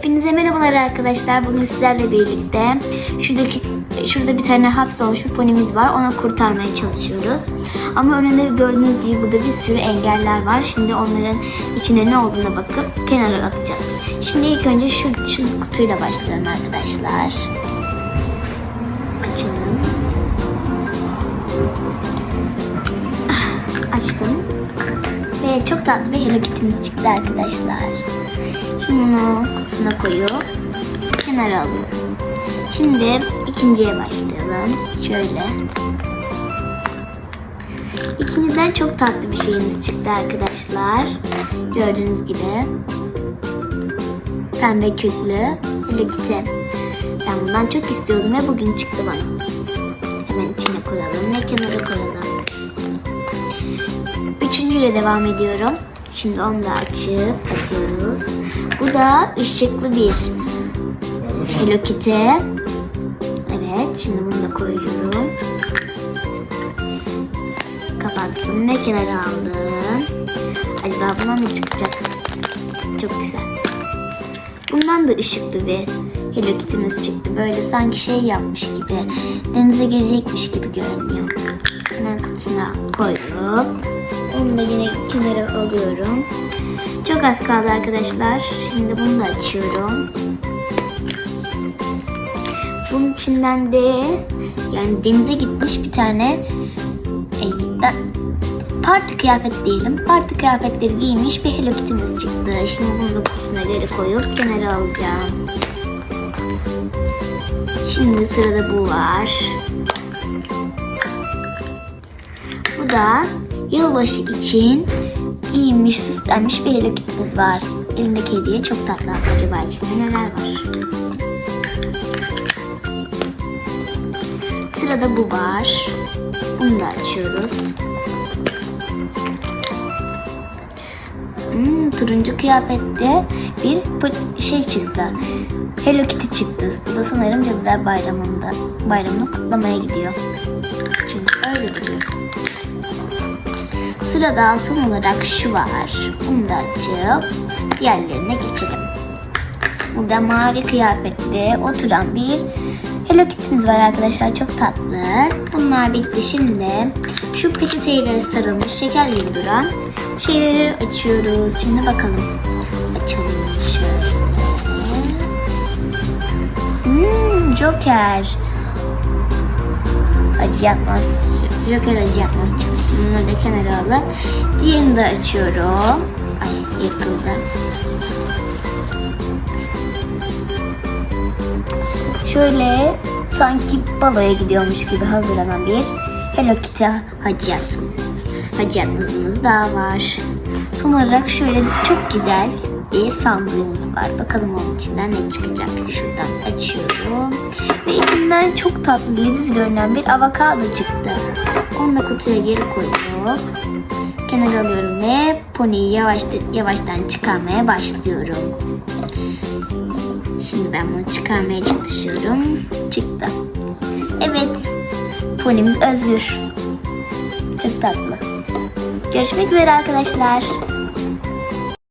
Hepinize merhabalar arkadaşlar. Bugün sizlerle birlikte şuradaki şurada bir tane hapsolmuş bir ponimiz var. Onu kurtarmaya çalışıyoruz. Ama önünde gördüğünüz gibi burada bir sürü engeller var. Şimdi onların içine ne olduğuna bakıp kenara atacağız. Şimdi ilk önce şu, şu kutuyla başlayalım arkadaşlar. Açalım. Ah, Açtım. Ve çok tatlı bir Hello Kitty'miz çıktı arkadaşlar. Şimdi bunu kutusuna koyup kenara alıyorum. Şimdi ikinciye başlayalım. Şöyle. İkinciden çok tatlı bir şeyimiz çıktı arkadaşlar. Gördüğünüz gibi. Pembe kütlü Hello Kitty. Ben bundan çok istiyordum ve bugün çıktı bana. Hemen içine koyalım ve kenara koyalım. Üçüncüyle devam ediyorum. Şimdi onu da açıp takıyoruz. Bu da ışıklı bir Hello Kitty. Evet, şimdi bunu da koyuyorum. Kapattım ve kenara aldım. Acaba bundan ne çıkacak? Çok güzel. Bundan da ışıklı bir Hello Kitty'miz çıktı. Böyle sanki şey yapmış gibi, denize girecekmiş gibi görünüyor. Hemen kutusuna koyup onu da yine kenara alıyorum. Çok az kaldı arkadaşlar. Şimdi bunu da açıyorum. Bunun içinden de yani denize gitmiş bir tane e, da, parti kıyafet diyelim. Parti kıyafetleri giymiş bir Hello Kitty'miz çıktı. Şimdi bunu da kutusuna geri koyup kenara alacağım. Şimdi sırada bu var. Bu da yılbaşı için giyinmiş, süslenmiş bir Hello Kitty'miz var. Elindeki hediye çok tatlı. Acaba içinde neler var? Sırada bu var. Bunu da açıyoruz. Turuncu kıyafette bir şey çıktı. Hello Kitty çıktı. Bu da sanırım Cadılar Bayramı'nda bayramını kutlamaya gidiyor. Çünkü öyle duruyor. Sırada son olarak şu var. Bunu da açıp diğerlerine geçelim. Burada mavi kıyafette oturan bir Hello Kitty'miz var arkadaşlar. Çok tatlı. Bunlar bitti. Şimdi şu peçetelere sarılmış şeker gibi duran şeyleri açıyoruz. Şimdi bakalım. Açalım şöyle. Hmm, Joker. Acı yapmaz. Joker acı yapmaz çalıştığını da kenara alıp diğerini de açıyorum. Ay yırtıldı. Şöyle sanki baloya gidiyormuş gibi hazırlanan bir Hello Kitty haciyat. Haciyatımız daha var. Son olarak şöyle çok güzel bir sandığımız var. Bakalım onun içinden ne çıkacak. Şuradan açıyorum. Ve içinden çok tatlı, leziz görünen bir avokado çıktı. Onu da kutuya geri koyuyorum. Kenara alıyorum ve poniyi yavaş, yavaştan çıkarmaya başlıyorum. Şimdi ben bunu çıkarmaya çalışıyorum. Çıktı. Evet. Ponimiz özgür. Çok tatlı. Görüşmek üzere arkadaşlar.